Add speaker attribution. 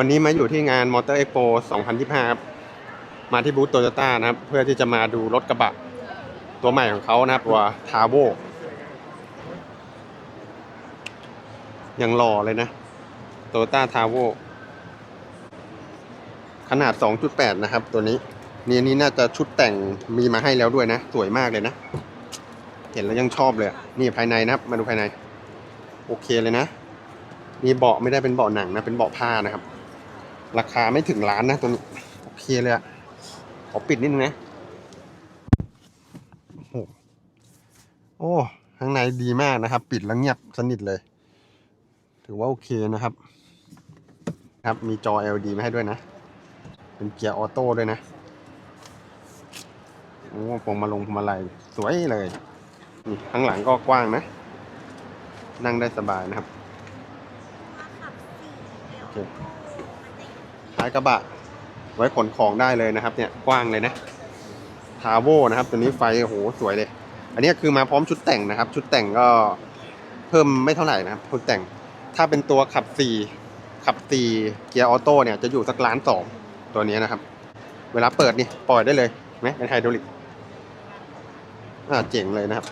Speaker 1: วันนี้มาอยู่ที่งานมอเตอร์เอ็กโป2025 ครับ มาที่บูธโตโยต้านะครับ เพื่อที่จะมาดูรถกระบะ ตัวใหม่ของเขานะครับตัวทาโ o ยังหล่อเลยนะโตโยต้าทาโ o ขนาด 2.8 นะครับ ตัวนี้ นี่อันนี้น่าจะชุดแต่งมีมาให้แล้วด้วยนะ สวยมากเลยนะ เห็นแล้วยังชอบเลย นี่ภายในนะครับ มาดูภายใน โอเคเลยนะ มีเบาะไม่ได้เป็นเบาะหนังนะ เป็นเบาะผ้านะครับ ราคาไม่ถึงล้านนะตัวนี้โอเคเลยอะขอปิดนิดนึงนะโอ้โหโอ้ข้างในดีมากนะครับ ปิดแล้วเงียบสนิทเลย ถือว่าโอเคนะครับ ครับมีจอ LED มาให้ด้วยนะ เป็นเกียร์ออโต้ด้วยนะโอ้พวงมาลงพวงมาลัยสวยเลยนี่ข้างหลังก็กว้างนะ นั่งได้สบายนะครับโอเคท้ายกระบะ ไว้ขนของได้เลยนะครับ เนี่ยกว้างเลยนะทาโวนะครับ ตัวนี้ไฟโอ้โหสวยเลย อันนี้คือมาพร้อมชุดแต่งนะครับ ชุดแต่งก็เพิ่มไม่เท่าไหร่นะครับชุดแต่งถ้าเป็นตัวขับสี่ขับสี่เกียร์ออโต้เนี่ยจะอยู่สักล้านสองตัวนี้นะครับ เวลาเปิดนี่ปล่อยได้เลยไหมเป็นไฮดรอลิกอ่าเจ๋งเลยนะครับ